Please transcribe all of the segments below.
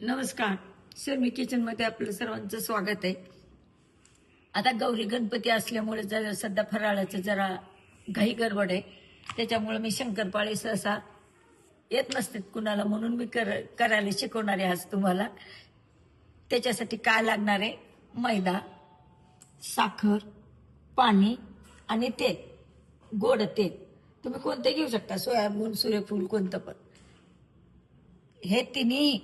नमस्कार. शर्मी किचनमध्ये आपलं सर्वांचं स्वागत आहे. आता गौरी गणपती असल्यामुळे जरा सध्या फराळाचं जरा घाई गडबड आहे. त्याच्यामुळे मी शंकरपाळी सहसा येत नसते कुणाला म्हणून मी कर करायला शिकवणार आहे आज तुम्हाला. त्याच्यासाठी काय लागणार आहे? मैदा साखर पाणी आणि तेल. गोड तेल. तुम्ही कोणते घेऊ शकता? सोयाबीन सूर्यफूल कोणतं पण. हे तिन्ही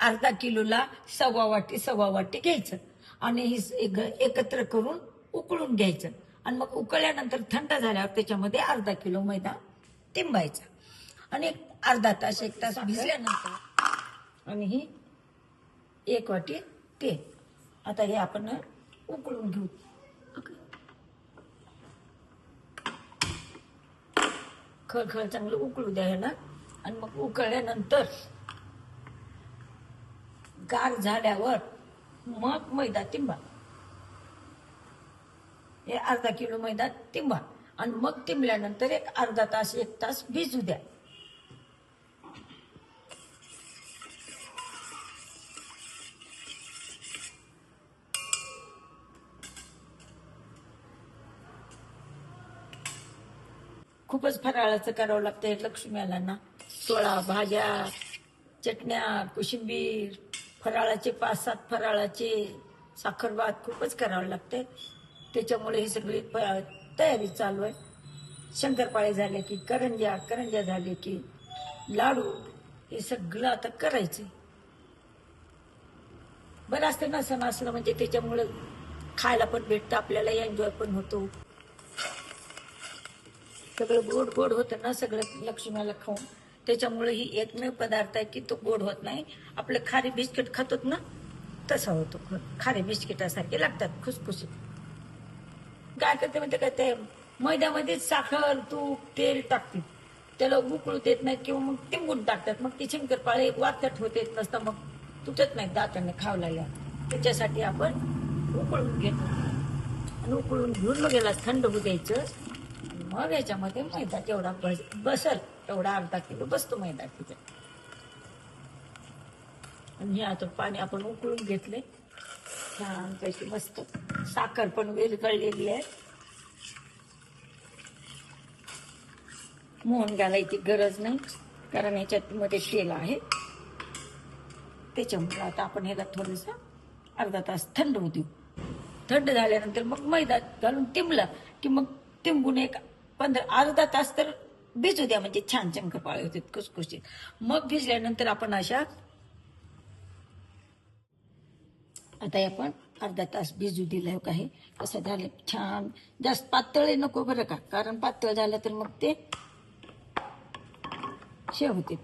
अर्धा किलोला सव्वा वाटी सव्वा वाटी घ्यायचं. आणि हे एक- एकत्र करून उकळून घ्यायचं. आणि मग उकळल्यानंतर थंड झाल्यावर त्याच्यामध्ये अर्धा किलो मैदा तिंबायचा आणि एक अर्धा तास एक तास भिजल्यानंतर आणि ही एक वाटी तेल. आता हे आपण उकळून घेऊ. खळखळ चांगलं उकळू द्या ह्याला आणि मग उकळल्यानंतर गार झाल्यावर मग मैदा तिंबा. हे अर्धा किलो मैदा तिंबा आणि मग तिंबल्यानंतर एक अर्धा तास एक तास भिजू द्या. खूपच फराळाचं करावं लागतंय लक्ष्मी ना सोळा भाज्या चटण्या कोशिंबीर फराळाचे पाच सात फराळाचे साखरभात खूपच करावं लागते त्याच्यामुळे ही सगळी प- तयारी चालू आहे. शंकरपाळे झाले की करंज्या करंज्या झाले की लाडू हे सगळं आता करायचं. बरं असतं नसं असलं म्हणजे त्याच्यामुळे खायला पण भेटतं आपल्याला एन्जॉय पण होतो. सगळं गोड गोड होतं ना सगळं लक्ष्मीला खाऊन. त्याच्यामुळे ही एकमेव पदार्थ आहे की तो गोड होत नाही. आपलं खारे बिस्किट खातोत ना तसा होतो. खारे बिस्किटासारखे लागतात खुसखुशीत. काय करते म्हणते काय ते मैद्यामध्ये साखर तूप तेल टाकते. त्याला उकळू देत नाही किंवा मग तिंबून टाकतात. मग ती शंकरपाळे वातट होत येत नसतं मग तुटत नाही दाताने खावलेल्या त्याच्यासाठी आपण उकळून घेतो. आणि उकळून घेऊन मग याला थंड होऊ द्यायचं. मग याच्यामध्ये मैदा तेवढा बस बसल. एवढा अर्धा किलो बसतो मैदा तिच्यात आणि हे आता पाणी आपण उकळून घेतले. छान कशी मस्त. साखर पण विरघळलेली आहे. मोहन घालायची गरज नाही कारण ह्याच्यात मध्ये शेल आहे. त्याच्यामुळे आता आपण ह्याला थोडस अर्धा तास थंड होऊ देऊ. थंड झाल्यानंतर मग मैदा घालून टिंबला की मग टिंबून एक पंधरा अर्धा तास तर भिजू द्या म्हणजे छान शंकरपाळे होते खुसखुशीत. मग भिजल्यानंतर आपण अशा आता आपण अर्धा तास भिजू दिलं हो काही कसं झालं? छान. जास्त पातळ नको बरं का. कारण पातळ झालं तर मग ते शेव होते.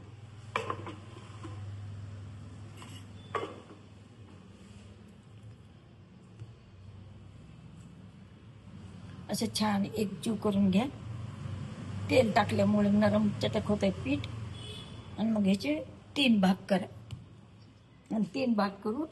असं छान एक जीव करून घ्या. तेल टाकल्यामुळे नरम चटक होत आहे पीठ. आणि मग ह्याचे तीन भाग करा. आणि तीन भाग करून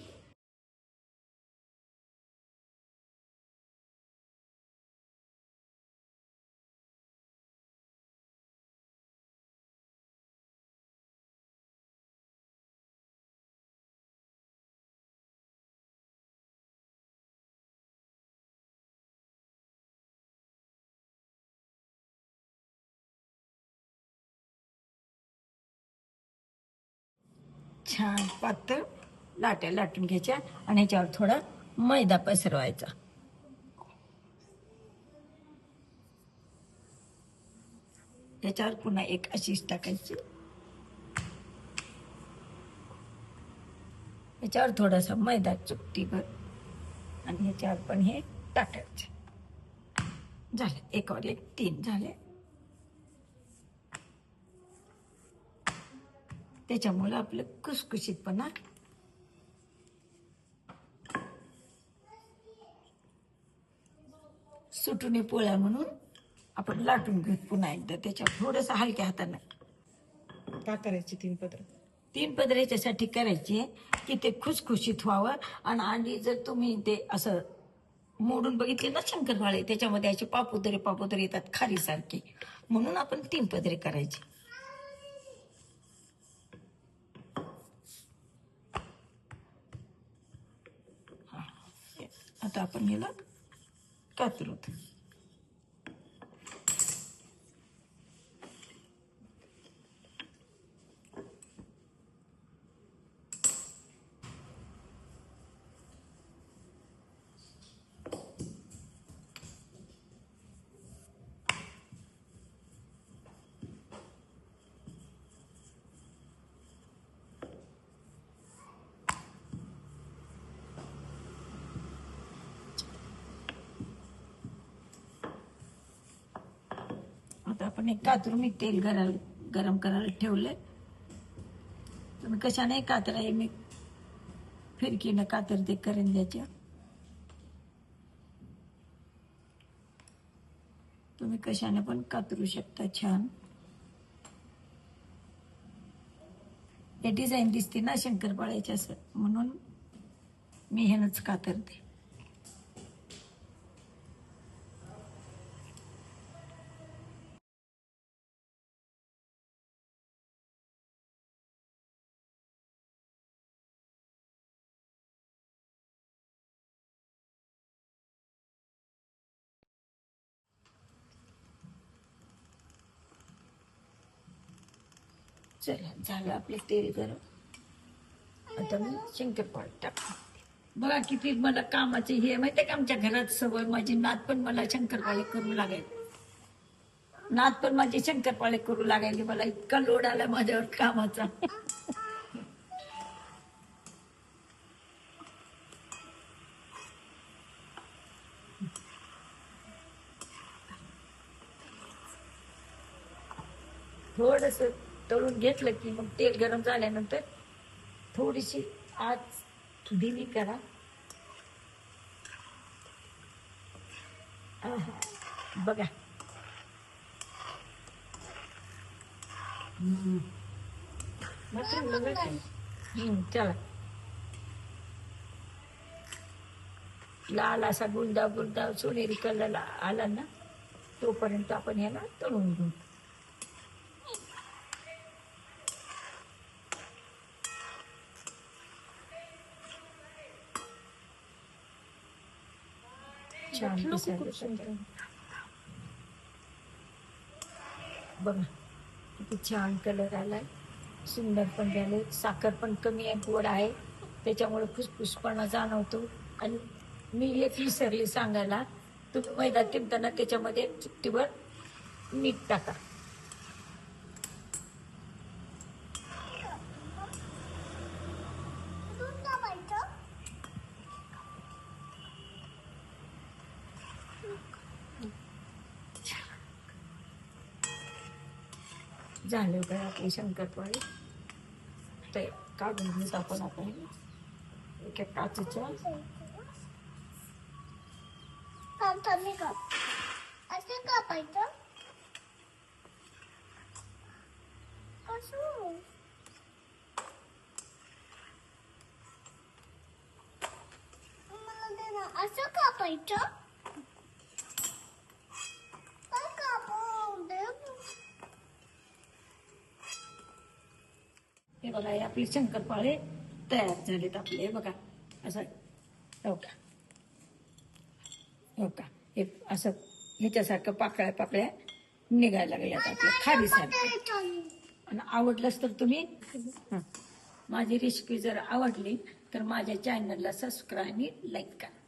छान पातळ लाट्या लाटून घ्यायच्या आणि ह्याच्यावर थोडा मैदा पसरवायचा. त्याच्यावर पुन्हा एक अशीच टाकायची. याच्यावर थोडासा मैदा चुकटीभर आणि ह्याच्यावर पण हे टाकायचे. झाले. एकावर एक तीन झाले. त्याच्यामुळे आपलं खुसखुशीतपणा. सुटून पोळ्या म्हणून आपण लाटून घेऊ पुन्हा एकदा. त्याच्यावर थोडंसं हलक्या हाताने. का करायची तीन पत्र तीन पदर याच्यासाठी करायची की ते खुसखुशीत व्हावं. आणि आणि जर तुम्ही ते असं मोडून बघितले ना शंकरपाळे त्याच्यामध्ये असे पापुदरे पापुदरे येतात खारीसारखे. म्हणून आपण तीन पदरे करायचे. आता आपण याला कातरूत आता आपण एक कातरून मी तेल गरम गरम करायला ठेवलंय. तुम्ही कशाने कातरा हे मी फिरकीनं कातरते करंज्याच्या तुम्ही कशाने पण कातरू शकता छान. हे डिझाईन दिसते ना शंकरपाळ्याच्या असं म्हणून मी ह्यानंच कातरते. चला झालं आपलं तेल गरम. आता मी शंकरपाळ टाकते. बघा किती मला कामाची हे माहितीये का आमच्या घरात सवय? माझी नात पण मला शंकरपाळे करू लागायला नात पण माझी शंकरपाळे करू लागायले मला इतका लोड आला माझ्यावर कामाचा. थोडस तळून घेतलं की मग तेल गरम झाल्यानंतर थोडीशी आज ढिली करा. बघा. चला. लाल असा गुलदा गुलदा सोनेरी कलर आला ना तोपर्यंत आपण ह्याला तळून घेऊ. छान बघा किती छान कलर आलाय. सुंदर पण झाले. साखर पण कमी आहे गोड आहे. त्याच्यामुळे फुसफुसपणा जाणवतो. आणि मी एक विसरले सांगायला तुम्ही मैदा टिपताना त्याच्यामध्ये चुट्टीवर मीठ टाका. झाले काय आपले शंकरपाळी ते काढून घेत आपण आता हे. एका काचेच्या कमी का असं कापायचं कसं मला दे ना असं कापायचं काय कापू दे हे बघा हे आपले शंकरपाळे तयार झालेत आपले बघा. असं हो का? हो का? हे असं ह्याच्यासारखं पाकळ्या पाकळ्या निघायला लागल्यात आपल्या खारीसारखं. आणि आवडलंच तर तुम्ही? माझी रेसिपी जर आवडली तर माझ्या चॅनलला सबस्क्राईब आणि लाईक करा.